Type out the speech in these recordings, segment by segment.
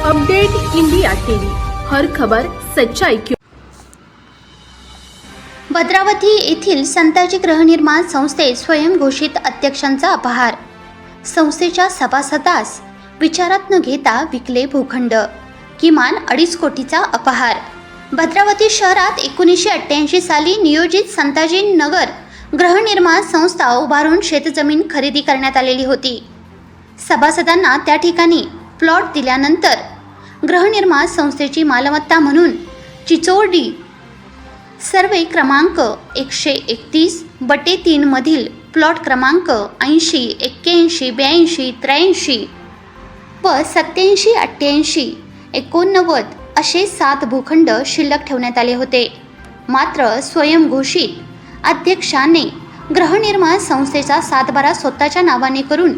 Update India TV. हर खबर सच्चाई की भद्रावती येथील संताजी गृहनिर्माण संस्थेत स्वयंघोषित अध्यक्षांचा अपहार. संस्थेच्या सभासदास विचारात न घेता विकले भूखंड किमान अडीच कोटीचा अपहार. भद्रावती शहरात एकोणीसशे अठ्ठ्याऐंशी साली नियोजित संताजी नगर गृहनिर्माण संस्था उभारून शेतजमीन खरेदी करण्यात आलेली होती. सभासदांना त्या ठिकाणी प्लॉट दिल्यानंतर गृहनिर्माण संस्थेची मालमत्ता म्हणून चिचोडी सर्वे क्रमांक एकशे एकतीस बटे तीनमधील प्लॉट क्रमांक ऐंशी एक्क्याऐंशी ब्याऐंशी त्र्याऐंशी व सत्याऐंशी अठ्ठ्याऐंशी एकोणनव्वद असे सात भूखंड शिल्लक ठेवण्यात आले होते. मात्र स्वयंघोषित अध्यक्षाने गृहनिर्माण संस्थेचा सातबारा स्वतःच्या नावाने करून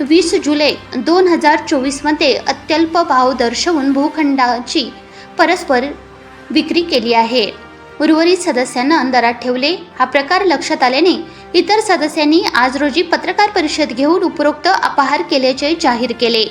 वीस जुलै दोन हजार चोवीसमध्ये अत्यल्प भाव दर्शवून भूखंडाची परस्पर विक्री केली आहे. उर्वरित सदस्यांना अंधारात ठेवले. हा प्रकार लक्षात आल्याने इतर सदस्यांनी आज रोजी पत्रकार परिषद घेऊन उपरोक्त अपहार केल्याचे जाहीर केले.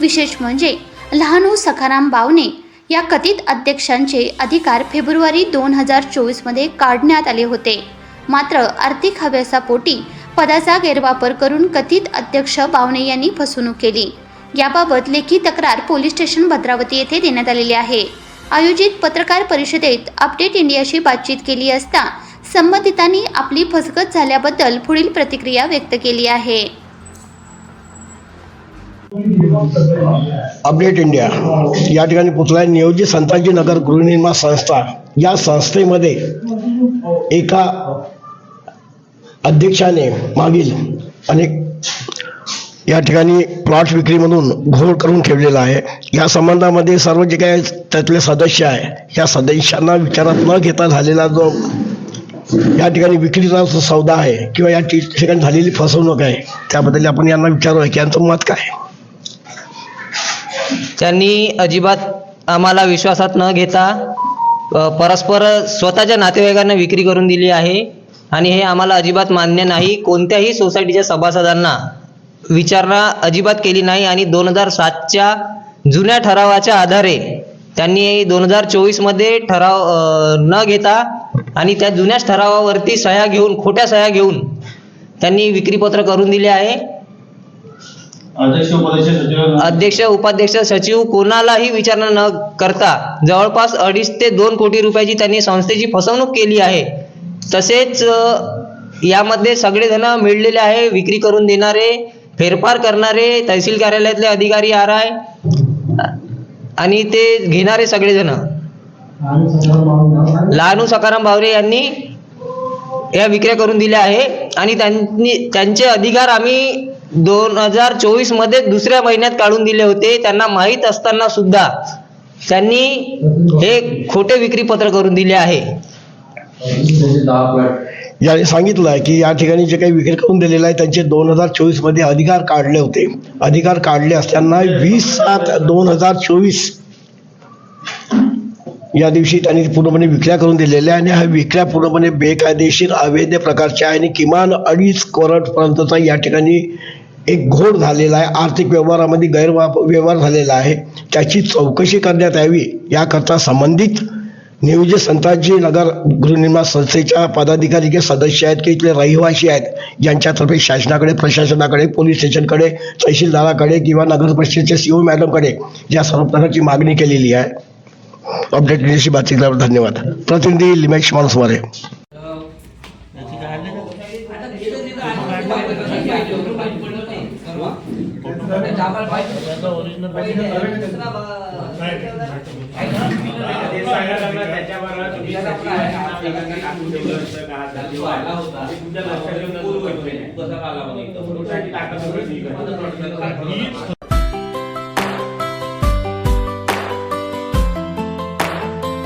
विशेष म्हणजे लहानू सखाराम बावने या कथित अध्यक्षांचे अधिकार फेब्रुवारी दोन हजार चोवीसमध्ये काढण्यात आले होते. मात्र आर्थिक हव्यासापोटी पदाचा गैरवापर करून कथित अध्यक्ष बावणे यांनी फसवणूक केली. याबाबत लेखी तक्रार पोलीस स्टेशन भद्रावती येथे देण्यात आलेली आहे. आयोजित पत्रकार परिषदेत अपडेट इंडियाशी बातचीत केली असता संबंधितांनी आपली फसगत झाल्याबद्दल पुढील प्रतिक्रिया व्यक्त केली आहे. Update India. या ठिकाणी पुतला नियोजित संताजी नगर गृहनिर्माण संस्था या संस्थेमध्ये एका अध्यक्षाने मागील अनेक या ठिकाणी प्लॉट विक्रीमधून घोळ करून ठेवलेला आहे. या संबंधामध्ये सर्व जे काही त्यातले सदस्य आहे या सदस्यांना विचारात न घेता झालेला जो या ठिकाणी विक्रीचा जो सौदा आहे किंवा या ठिकाणी झालेली फसवणूक आहे त्याबद्दल आपण यांना विचारू. की यांचं मत काय? त्यांनी अजिबात आम्हाला विश्वासात न घेता परस्पर स्वतःच्या नातेवाईकांना विक्री करून दिली आहे. आणि हे आम्हाला अजिबात मान्य नाही. कोणत्याही सोसायटीच्या सभासदांना विचारणा अजिबात केली नाही आणि दोन हजार सातच्या जुन्या ठरावाच्या आधारे त्यांनी दोन हजार चोवीसमध्ये ठराव न घेता आणि त्या जुन्याच ठरावावरती सह्या घेऊन खोट्या सह्या घेऊन त्यांनी विक्रीपत्र करून दिले आहे. अध्यक्ष उपाध्यक्ष सचिव कोणालाही विचारणा न करता जवळपास अडीच ते दोन कोटी रुपयाची त्यांनी संस्थेची फसवणूक केली आहे. तसेच यामध्ये सगळेजण मिळलेले आहे विक्री करून देणारे फेरफार करणारे तहसील कार्यालयातले अधिकारी आर आहे आणि ते घेणारे सगळेजण. लहानू सकाराम भावरे यांनी या विक्र्या करून दिल्या आहे आणि त्यांनी त्यांचे अधिकार आम्ही दोन हजार चोवीसमध्ये दुसऱ्या महिन्यात काढून दिले होते. त्यांना माहीत असताना सुद्धा त्यांनी हे खोटे विक्रीपत्र करून दिले आहे. याने सांगितलं आहे की या ठिकाणी जे काही विक्री करून दिलेलं आहे त्यांचे दोन हजार चोवीसमध्ये अधिकार काढले होते. अधिकार काढले असताना वीस सात दोन हजार चोवीस या दिवशी त्यांनी पूर्णपणे विक्र्या करून दिलेल्या आणि ह्या विक्र्या पूर्णपणे बेकायदेशीर अवैध प्रकारच्या आहे आणि किमान अडीच कोरटपर्यंतचा या ठिकाणी एक घोड झालेला आहे. आर्थिक व्यवहारामध्ये गैरवा व्यवहार झालेला आहे. त्याची चौकशी करण्यात यावी याकरता संबंधित नियोजित संताजी नगर गृहनिर्माण संस्थेच्या पदाधिकारी जे सदस्य आहेत की इथले रहिवासी आहेत यांच्यातर्फे शासनाकडे प्रशासनाकडे पोलीस स्टेशनकडे तहसीलदाराकडे किंवा नगर परिषदेचे सीओ मॅडमकडे या सर्व प्रकारची मागणी केलेली आहे. अपडेट इंडियाशी बातचीत केल्याबद्दल धन्यवाद. प्रतिनिधी लिमेश माणसमारे ব্যবসা